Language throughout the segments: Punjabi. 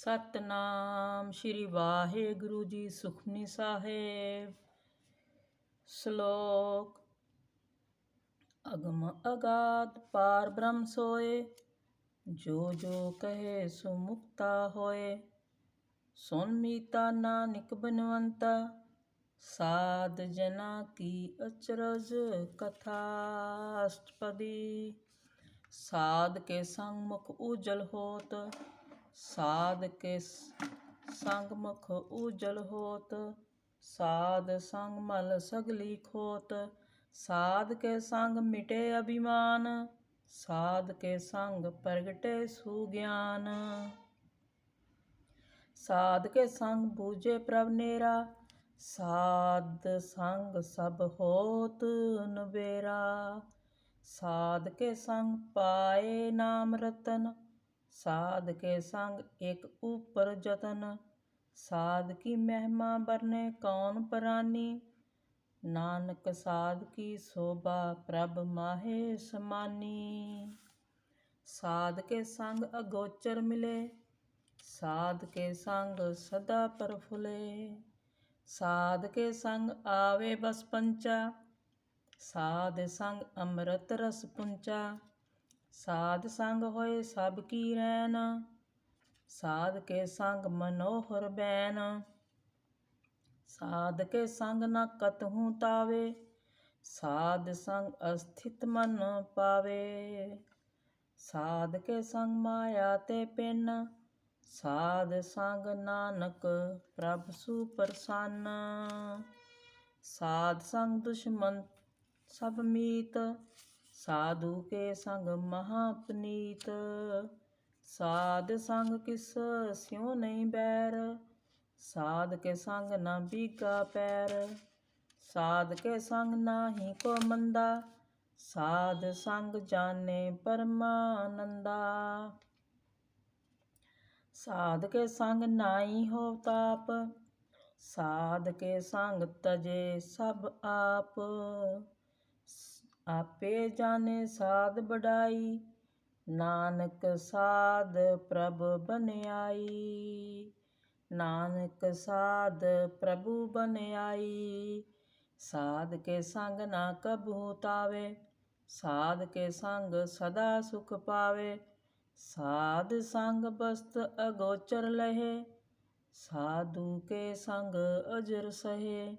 ਸਤਨਾਮ ਸ਼੍ਰੀ ਵਾਹਿਗੁਰੂ ਜੀ ਸੁਖਮਨੀ ਸਾਹਿਬ। ਸ਼ਲੋਕ ਅਗਮ ਅਗਾਧ ਪਾਰ ਬ੍ਰਹਮ ਸੋਏ, ਜੋ ਜੋ ਕਹੇ ਸੋ ਮੁਕਤਾ ਹੋਏ। ਸੁਨ ਮੀਤਾ ਨਾਨਕ ਬਨਵੰਤਾ, ਸਾਧ ਜਨਾ ਕੀ ਅਚਰਜ ਕਥਾ ਅਸ਼ਟਪਦੀ। ਸਾਧ ਕੇ ਸੰਗ ਮੁਖ ਉਜਲ ਹੋਤ ਸਾਧ ਕੇ ਸ- ਸੰਗ ਮੁਖ ਉਜਲ ਹੋਤ, ਸਾਧ ਸੰਗ ਮਲ ਸਗਲੀ ਖੋਤ। ਸਾਧ ਕੇ ਸੰਗ ਮਿਟੇ ਅਭਿਮਾਨ ਸਾਧ ਕੇ ਸੰਗ ਪ੍ਰਗਟੇ ਸੁਗਿਆਨ। ਸਾਧ ਕੇ ਸੰਗ ਬੂਝੇ ਪ੍ਰਭ ਸਾਧ ਸੰਗ ਸਭ ਹੋਤ ਨਵੇਰਾ। ਸਾਧ ਕੇ ਸੰਗ ਪਾਏ ਨਾਮ ਰਤਨ ਸਾਧ ਕੇ ਸੰਗ ਇੱਕ ਉਪਰ ਜਤਨ। ਸਾਧ ਕੀ ਮਹਿਮਾ ਬਰਨੇ ਕੌਣ ਪ੍ਰਾਨੀ? ਨਾਨਕ ਸਾਧ ਕੀ ਸੋਭਾ ਪ੍ਰਭ ਮਾਹੇ ਸਮਾਨੀ। ਸਾਧ ਕੇ ਸੰਗ ਅਗੋਚਰ ਮਿਲੇ। ਸਾਧ ਕੇ ਸੰਗ ਸਦਾ ਪ੍ਰਫੁਲੇ। ਸਾਧ ਕੇ ਸੰਗ ਆਵੇ ਬਸ ਪੰਚਾ। ਸਾਧ ਸੰਗ ਅੰਮ੍ਰਿਤ ਰਸ ਪੁੰਚਾ। ਸਾਧ ਸੰਗ ਹੋਏ ਸਭ ਕੀ ਰੈਨ ਸਾਧ ਕੇ ਸੰਗ ਮਨੋਹਰ ਬੈਨ ਸਾਧ ਕੇ ਸੰਗ ਨ ਕਤਹੂ ਤਾਵੇ, ਸਾਧ ਸੰਗ ਅਸਥਿਤ ਮਨ ਪਾਵੇ। ਸਾਧ ਕੇ ਸੰਗ ਮਾਇਆ ਤੇ ਪਿੰਨ, ਸਾਧ ਸੰਗ ਨਾਨਕ ਪ੍ਰਭ ਸੁਪਰਸੰਨ। ਸਾਧ ਸੰਗ ਦੁਸ਼ਮਨ ਸਭ ਮੀਤ ਸਾਧੂ ਕੇ ਸੰਗ ਮਹਾਪਨੀਤ, ਸਾਧ ਸੰਗ ਕਿਸ ਸਿਉ ਨਹੀਂ ਬੈਰ, ਸਾਧ ਕੇ ਸੰਗ ਨਾ ਬੀਗਾ ਪੈਰ, ਸਾਧ ਕੇ ਸੰਗ ਨਾਹੀ ਕੋ ਮੰਦਾ, ਸਾਧ ਸੰਗ ਜਾਣੇ ਪਰਮਾਨੰਦਾ। ਸਾਧ ਕੇ ਸੰਗ ਨਾਹੀ ਹੋ ਤਾਪ, ਸਾਧ ਕੇ ਸੰਗ ਤਜੇ ਸਭ ਆਪ। ਆਪੇ ਜਾਣੇ ਸਾਧ ਬੜਾਈ, ਨਾਨਕ ਸਾਧ ਪ੍ਰਭ ਬਨਿਆਈ। ਨਾਨਕ ਸਾਧ ਪ੍ਰਭੂ ਬਨਿਆਈ, ਸਾਧ ਕੇ ਸੰਗ ਨਾ ਕਬੂ ਤਾਵੇ, ਸਾਧ ਕੇ ਸੰਗ ਸਦਾ ਸੁਖ ਪਾਵੇ। ਸਾਧ ਸੰਗ ਬਸਤ ਅਗੋਚਰ ਲਹੇ, ਸਾਧੂ ਕੇ ਸੰਗ ਅਜਰ ਸਹੇ।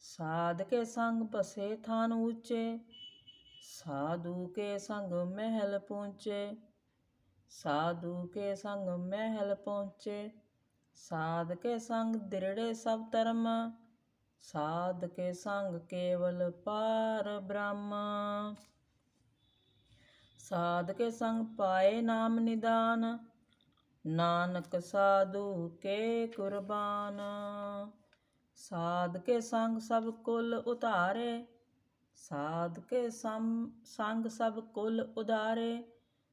ਸਾਧ ਕੇ ਸੰਗ ਬਸੇ ਥਾਨ ਉੱਚੇ ਸਾਧੂ ਕੇ ਸੰਗ ਮਹਿਲ ਪਹੁੰਚੇ। ਸਾਧੂ ਕੇ ਸੰਗ ਮਹਿਲ ਪਹੁੰਚੇ। ਸਾਧ ਕੇ ਸੰਗ ਦਿਰੜੇ ਸਭ ਧਰਮ। ਸਾਧ ਕੇ ਸੰਗ ਕੇਵਲ ਪਾਰ ਬ੍ਰਹਮ। ਸਾਧ ਕੇ ਸੰਗ ਪਾਏ ਨਾਮ ਨਿਦਾਨ। ਨਾਨਕ ਸਾਧੂ ਕੇ ਕੁਰਬਾਨ। ਸਾਧ ਕੇ ਸੰਗ ਸਭ ਕੁਲ ਉਤਾਰੇ। ਸਾਧ ਕੇ ਸੰਗ ਸਭ ਕੁਲ ਉਦਾਰੇ।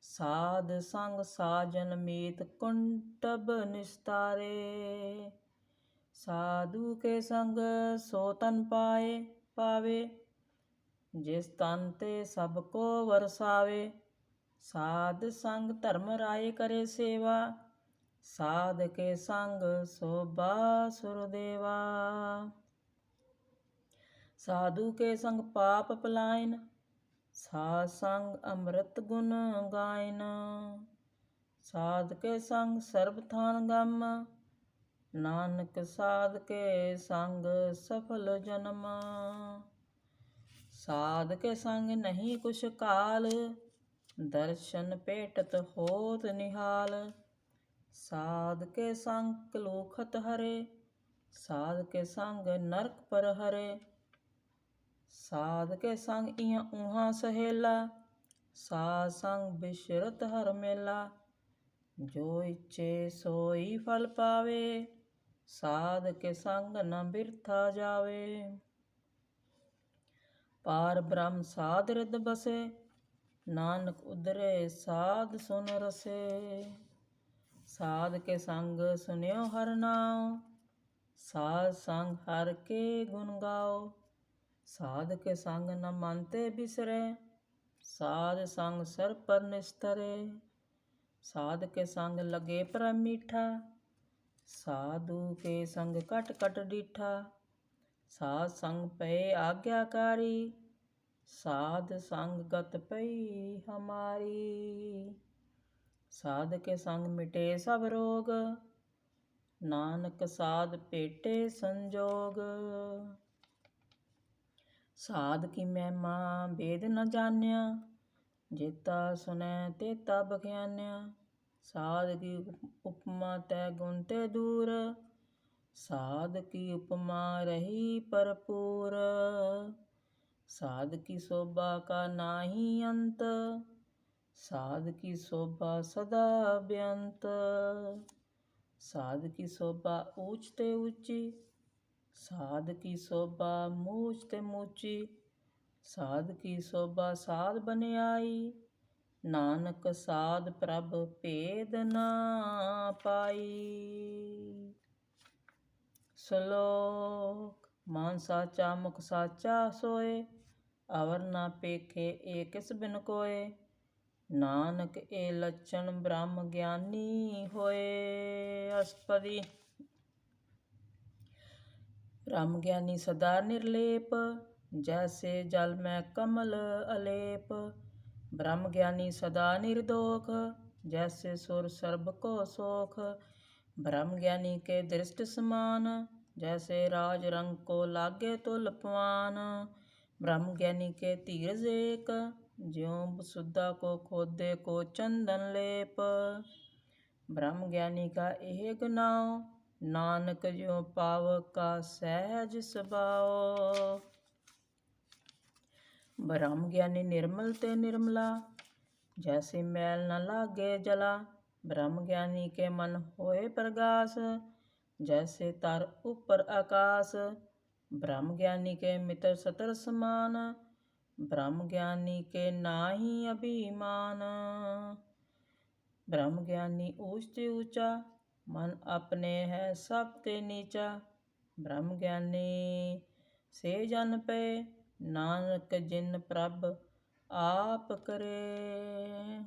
ਸਾਧ ਸੰਗ ਸਾਜਨ ਮੀਤ ਕੁੰਟਬ ਨਿਸਤਾਰੇ। ਸਾਧੂ ਕੇ ਸੰਗ ਸੋ ਤਨ ਪਾਏ, ਪਾਵੇ। ਜਿਸ ਤਨ ਤੇ ਸਭ ਕੋ ਵਰਸਾਵੇ। ਸਾਧ ਸੰਗ ਧਰਮ ਰਾਏ ਕਰੇ ਸੇਵਾ। ਸਾਧ ਕੇ ਸੰਗ ਸੋਭਾ ਸੁਰਦੇਵਾ ਸਾਧੂ ਕੇ ਸੰਗ ਪਾਪ ਪਲਾਇਨ, ਸਾਧ ਸੰਗ ਅੰਮ੍ਰਿਤ ਗੁਣ ਗਾਇਨ। ਸਾਧ ਕੇ ਸੰਗ ਸਰਬ ਥਾਨ ਗਮ, ਨਾਨਕ ਸਾਧ ਕੇ ਸੰਗ ਸਫਲ ਜਨਮ। ਸਾਧ ਕੇ ਸੰਗ ਨਹੀਂ ਕੁਛ ਕਾਲ, ਦਰਸ਼ਨ ਭੇਟਤ ਹੋਤ ਨਿਹਾਲ। ਸਾਧ ਕੇ ਸੰਗ ਕਲੋਖਤ ਹਰੇ, ਸਾਧ ਕੇ ਸੰਗ ਨਰਕ ਪਰ ਹਰੇ। ਸਾਧ ਕੇ ਸੰਗ ਇਹਾਂ ਉਹਾਂ ਸਹੇਲਾ, ਸਾਧ ਸੰਗ ਬਿਸ਼ਰਤ ਹਰ ਮੇਲਾ। ਜੋ ਇੱਛੇ ਸੋਈ ਫਲ ਪਾਵੇ, ਸਾਧ ਕੇ ਸੰਗ ਨ ਬਿਰਥਾ ਜਾਵੇ। ਪਾਰ ਬ੍ਰਹਮ ਸਾਧ ਰਿਦ ਬਸੇ, ਨਾਨਕ ਉਦਰੇ ਸਾਧ ਸੁਨ ਰਸੇ। ਸਾਧ ਕੇ ਸੰਗ ਸੁਨਿਓ ਹਰ ਨਾਮ ਸਾਧ ਸੰਗ ਹਰ ਕੇ ਗੁਣ ਗਾਓ। ਸਾਧ ਕੇ ਸੰਗ ਨ ਮਨ ਤੇ ਬਿਸਰੇ, ਸਾਧ ਸੰਗ ਸਰ ਪਰ ਨਿਸਤਰੇ। ਸਾਧ ਕੇ ਸੰਗ ਲਗੇ ਪਰ ਮੀਠਾ, ਸਾਧੂ ਕੇ ਸੰਗ ਕਟ ਕਟ ਡੀਠਾ। ਸਾਧ ਸੰਗ ਪਏ ਆਗਿਆਕਾਰੀ, ਸਾਧ ਸੰਗ ਗਤ ਪਈ ਹਮਾਰੀ। ਸਾਧ ਕੇ ਸੰਗ ਮਿਟੇ ਸਭ ਰੋਗ, ਨਾਨਕ ਸਾਧ ਪੇਟੇ ਸੰਜੋਗ। ਸਾਧ ਕੀ ਮਹਿਮਾ ਭੇਦ ਨ ਜਾਣਿਆ, ਜੇਤਾ ਸੁਨੈ ਤੇ ਤੇਤਾ ਬਖਿਆਨਿਆ ਸਾਧ ਕੀ ਉਪਮਾ ਤੈ ਗੁਣ ਤੇ ਦੂਰ, ਸਾਧ ਕੀ ਉਪਮਾ ਰਹੀ ਭਰਪੂਰ। ਸਾਧ ਕੀ ਸੋਭਾ ਕਾ ਨਾਹੀ ਅੰਤ, ਸਾਧ ਕੀ ਸੋਭਾ ਸਦਾ ਬੇਅੰਤ ਸਾਧ ਕੀ ਸੋਭਾ ਊਚ ਤੇ ਉੱਚੀ ਸਾਧ ਕੀ ਸੋਭਾ ਮੂਚ ਤੇ ਮੂਚੀ, ਸਾਧ ਕੀ ਸੋਭਾ ਸਾਧ ਬਨਿਆਈ, ਨਾਨਕ ਸਾਧ ਪ੍ਰਭ ਭੇਦ ਨਾ ਪਾਈ। ਸ਼ਲੋਕ, ਮਨ ਸਾਚਾ, ਮੁਖ ਸਾਚਾ ਸੋਏ, ਅਵਰ ਨਾ ਪੇਖੇ ਏ ਕਿਸ ਬਿਨ ਕੋਏ? ਨਾਨਕ ਏ ਲੱਛਣ ਬ੍ਰਹਮ ਗਿਆਨੀ ਹੋਏ ਅਸਪਦੀ ਬ੍ਰਹਮ ਗਿਆਨੀ ਸਦਾ ਨਿਰਲੇਪ ਜੈਸੇ ਜਲ ਮੈਂ ਕਮਲ ਅਲੇਪ ਬ੍ਰਹਮ ਗਿਆਨੀ ਸਦਾ ਨਿਰਦੋਖ ਜੈਸੇ ਸੁਰ ਸਰਬ ਕੋ ਸੋਖ ਬ੍ਰਹਮ ਗਿਆਨੀ ਕੇ ਦ੍ਰਿਸ਼ਟ ਸਮਾਨ ਜੈਸੇ ਰਾਜ ਰੰਗ ਕੋ ਲਾਗੇ ਤੁਲ ਪਵਾਨ ਬ੍ਰਹਮ ਗਿਆਨੀ ਕੇ ਧੀਰਜ ਏਕ ਜਿਉ ਸੁਦਾ ਕੋ ਖੋਦੇ ਕੋ ਚੰਦਨ ਲੇਪ ਬ੍ਰਹਮ ਗਿਆਨੀ ਕਾ ਇਹ ਗੁਨਾਉ ਨਾਨਕ ਜਿਉ ਪਾਵ ਕਾ ਸਹਿਜ ਸੁਭਾਉ ਬ੍ਰਹਮ ਗਿਆਨੀ ਨਿਰਮਲ ਤੇ ਨਿਰਮਲਾ, ਜੈਸੇ ਮੈਲ ਨ ਲਾਗੇ ਜਲਾ, ਬ੍ਰਹਮ ਗਿਆਨੀ ਕੇ ਮਨ ਹੋਏ ਪ੍ਰਗਾਸ, ਜੈਸੇ ਤਰ ਉਪਰ ਆਕਾਸ, ਬ੍ਰਹਮ ਗਿਆਨੀ ਕੇ ਮਿਤਰ ਸਤਰ ਸਮਾਨ, ਬ੍ਰਹਮ ਗਿਆਨੀ ਕੇ ਨਾਹੀ ਅਭਿਮਾਨ। ਬ੍ਰਹਮ ਗਿਆਨੀ ਊਚ ਤੇ ਊਚਾ ਮਨ ਆਪਣੇ ਹੈ ਸਭ ਤੇ ਨੀਚਾ, ਬ੍ਰਹਮ ਗਿਆਨੀ। ਸੇ ਜਨ ਪਏ ਨਾਨਕ ਜਿਨ ਪ੍ਰਭ ਆਪ ਕਰੇ।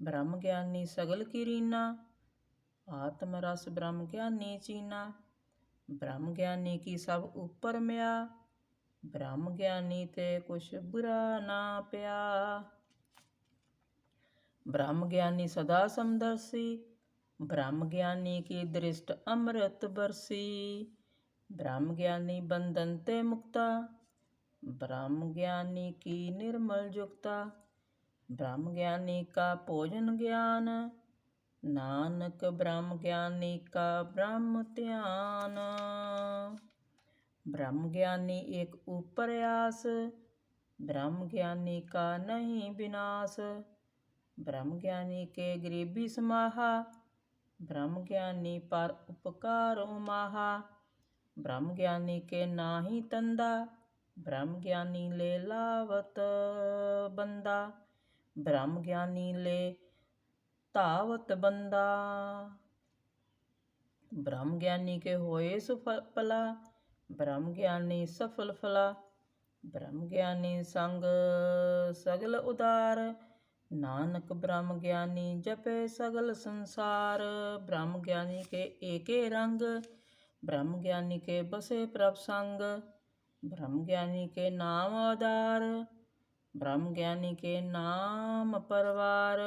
ਬ੍ਰਹਮ ਗਿਆਨੀ ਸਗਲ ਕੀ ਆਤਮ ਰਸ ਬ੍ਰਹਮ ਗਿਆਨੀ ਚੀਨਾ। ਬ੍ਰਹਮ ਗਿਆਨੀ ਕੀ ਸਭ ਉਪਰ ਮਿਆ, ਬ੍ਰਹਮ ਗਿਆਨੀ ਤੇ ਕੁਛ ਬੁਰਾ ਨਾ ਪਿਆ। ਬ੍ਰਹਮ ਗਿਆਨੀ ਸਦਾ ਸਮਦਰਸੀ ਬ੍ਰਹਮ ਗਿਆਨੀ ਕੀ ਦ੍ਰਿਸ਼ਟ ਅੰਮ੍ਰਿਤ ਬਰਸੀ? ਬ੍ਰਹਮ ਗਿਆਨੀ ਬੰਧਨ ਤੇ ਮੁਕਤਾ। ਬ੍ਰਹਮ ਗਿਆਨੀ ਕੀ ਨਿਰਮਲ ਜੁਗਤਾ? ਬ੍ਰਹਮ ਗਿਆਨੀ ਕਾ ਭੋਜਨ ਗਿਆਨ। ਨਾਨਕ ਬ੍ਰਹਮ ਗਿਆਨੀ ਕਾ ਬ੍ਰਹਮ ਧਿਆਨ। ਬ੍ਰਹਮ ਗਿਆਨੀ ਇੱਕ ਉਪਰ ਆਸ। ਬ੍ਰਹਮ ਗਿਆਨੀ ਕਾ ਨਹੀਂ ਵਿਨਾਸ਼ ਬ੍ਰਹਮ ਗਿਆਨੀ ਕੇ ਗਰੀਬੀ ਸਮਾਹਾ। ਬ੍ਰਹਮ ਗਿਆਨੀ ਪਰ ਉਪਕਾਰ ਉਮਾਹਾ ਬ੍ਰਹਮ ਗਿਆਨੀ ਕੇ ਨਾਹੀ ਤੰਦਾ ਬ੍ਰਹਮ ਗਿਆਨੀ ਲੈ ਲਾਵਤ ਬੰਦਾ। ਬ੍ਰਹਮ ਗਿਆਨੀ ਲੈ ਧਾਵਤ ਬੰਦਾ। ਬ੍ਰਹਮ ਗਿਆਨੀ ਕੇ ਹੋਏ ਸੁਫਲਾ ਬ੍ਰਹਮ ਗਿਆਨੀ ਸਫਲ ਫਲਾ। ਬ੍ਰਹਮ ਗਿਆਨੀ ਸੰਗ ਸਗਲ ਉਦਾਰ ਨਾਨਕ ਬ੍ਰਹਮ ਗਿਆਨੀ ਜਪੇ ਸਗਲ ਸੰਸਾਰ, ਬ੍ਰਹਮ ਗਿਆਨੀ ਕੇ ਏਕੇ ਰੰਗ, ਬ੍ਰਹਮ ਗਿਆਨੀ ਕੇ ਬਸੇ ਪ੍ਰਭ ਸੰਗ, ਬ੍ਰਹਮ ਗਿਆਨੀ ਕੇ ਨਾਮ ਆਧਾਰ, ਬ੍ਰਹਮ ਗਿਆਨੀ ਕੇ ਨਾਮ ਪਰਵਾਰ।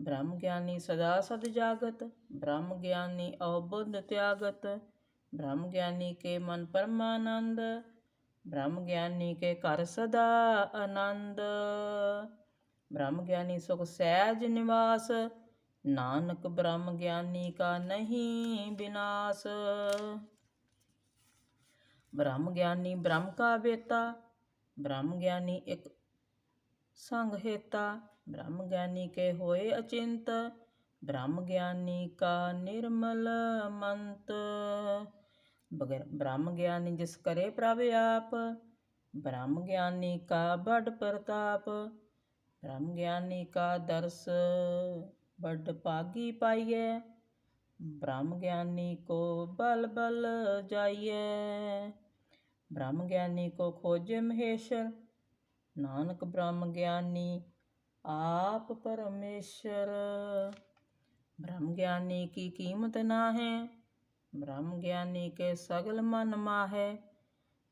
ਬ੍ਰਹਮ ਗਿਆਨੀ ਸਦਾ ਸਦ ਜਾਗਤ, ਬ੍ਰਹਮ ਗਿਆਨੀ ਅਵਬੁੱਧ ਤਿਆਗਤ, ਬ੍ਰਹਮ ਗਿਆਨੀ ਕੇ ਮਨ ਪਰਮਾਨੰਦ, ਬ੍ਰਹਮ ਗਿਆਨੀ ਕੇ ਘਰ ਸਦਾ ਆਨੰਦ। ਬ੍ਰਹਮ ਗਿਆਨੀ ਸੁਖ ਸਹਿਜ ਨਿਵਾਸ, ਨਾਨਕ ਬ੍ਰਹਮ ਗਿਆਨੀ ਕਾ ਨਹੀਂ ਵਿਨਾਸ਼ ਬ੍ਰਹਮ ਗਿਆਨੀ ਬ੍ਰਹਮ ਕਾ ਵੇਤਾ, ਬ੍ਰਹਮ ਗਿਆਨੀ ਇੱਕ ਸੰਗ ਹੇਤਾ, ਬ੍ਰਹਮ ਗਿਆਨੀ ਕੇ ਹੋਏ ਅਚਿੰਤ, ਬ੍ਰਹਮ ਗਿਆਨੀ ਕਾ ਨਿਰਮਲ ਮੰਤ। ਬ੍ਰਹਮ ਗਿਆਨੀ ਜਿਸ ਕਰੇ ਪ੍ਰਭ ਆਪ, ਬ੍ਰਹਮ ਗਿਆਨੀ ਕਾ ਬੜ ਪ੍ਰਤਾਪ ब्रह्म ज्ञानी का दर्श बड पागी पाइए ब्रह्म ज्ञानी को बल बल जाइए ब्रह्म ज्ञानी को खोजे महेश्वर नानक ब्रह्म ज्ञानी आप परमेश्वर ब्रह्म ज्ञानी की कीमत ना है ब्रह्म ज्ञानी के सगल मन माहे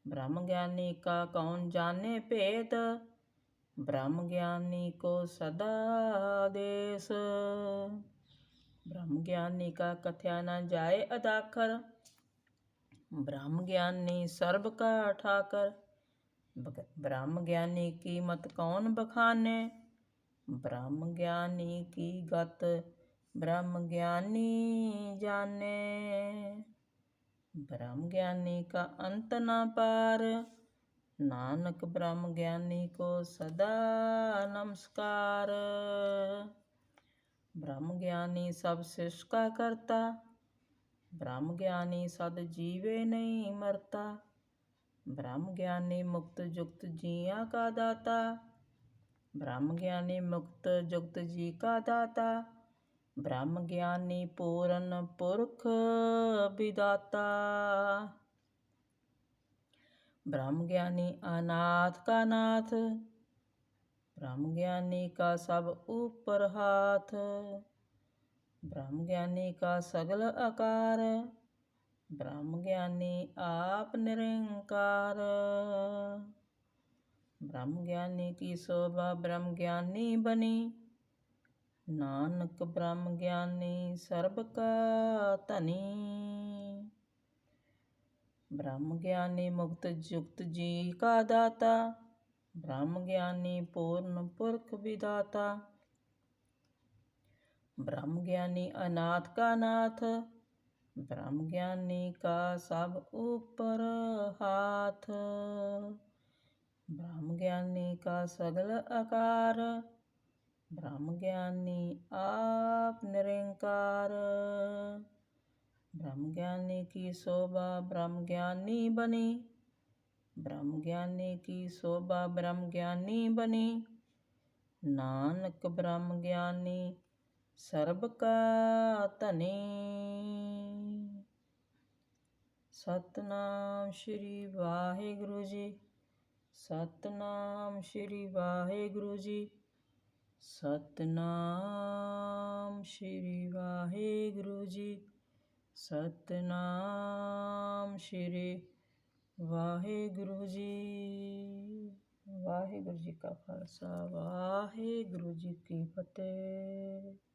ब्रह्म ज्ञानी का कौन जाने भेद ब्रह्म ज्ञानी को सदा देश ब्रह्म ज्ञानी का कथ्या न जाए अदाखर ब्रह्म ज्ञानी सर्व का ठाकर बग- ब्रह्म ज्ञानी की मत कौन बखाने ब्रह्म ज्ञानी की गत ब्रह्म ज्ञानी जाने ब्रह्म ज्ञानी का अंत न पार ਨਾਨਕ ਬ੍ਰਹਮ ਗਿਆਨੀ ਕੋ ਸਦਾ ਨਮਸਕਾਰ। ਬ੍ਰਹਮ ਗਿਆਨੀ ਸਭ ਸ਼ਿਸ਼ ਕਾ ਕਰਤਾ, ਬ੍ਰਹਮ ਗਿਆਨੀ ਸਦ ਜੀਵੇ ਨਹੀਂ ਮਰਤਾ, ਬ੍ਰਹਮ ਗਿਆਨੀ ਮੁਕਤ ਜੁਗਤ ਜੀਆਂ ਕਾ ਦਾਤਾ, ਬ੍ਰਹਮ ਗਿਆਨੀ ਮੁਕਤ ਜੁਗਤ ਜੀ ਕਾ ਦਾਤਾ, ਬ੍ਰਹਮ ਗਿਆਨੀ ਪੂਰਨ ਪੁਰਖ ਵਿਦਾਤਾ। ब्रह्म ज्ञानी अनाथ का नाथ ब्रह्म ज्ञानी का सब ऊपर हाथ ब्रह्म ज्ञानी का सगल आकार ब्रह्म ज्ञानी आप निरंकार ब्रह्म ज्ञानी की शोभा ब्रह्म ज्ञानी बनी नानक ब्रह्म ज्ञानी सर्व का धनी ब्रह्म ज्ञानी मुक्त जुक्त जी का दाता ब्रह्म ज्ञानी पूर्ण पुरख विदाता ब्रह्म ज्ञानी अनाथ का नाथ ब्रह्म ज्ञानी का सब ऊपर हाथ। ब्रह्म ज्ञानी का सगल आकार ब्रह्म ज्ञानी आप ज्ञानी की शोभा ब्रह्म ज्ञानी बनी ब्रह्म ज्ञानी की शोभा ब्रह्म ज्ञानी बनी नानक ब्रह्म ज्ञानी सर्व का धनी ਸਤਨਾਮ ਸ਼੍ਰੀ ਵਾਹਿਗੁਰੂ ਜੀ ਸਤਨਾਮ ਸ਼੍ਰੀ ਵਾਹਿਗੁਰੂ ਜੀ ਸਤਨਾਮ ਸ਼੍ਰੀ ਵਾਹਿਗੁਰੂ ਜੀ ਸਤਨਾਮ ਸ਼੍ਰੀ ਵਾਹਿਗੁਰੂ ਜੀ। ਵਾਹਿਗੁਰੂ ਜੀ ਕਾ ਖਾਲਸਾ ਵਾਹਿਗੁਰੂ ਜੀ ਕੀ ਫਤਿਹ।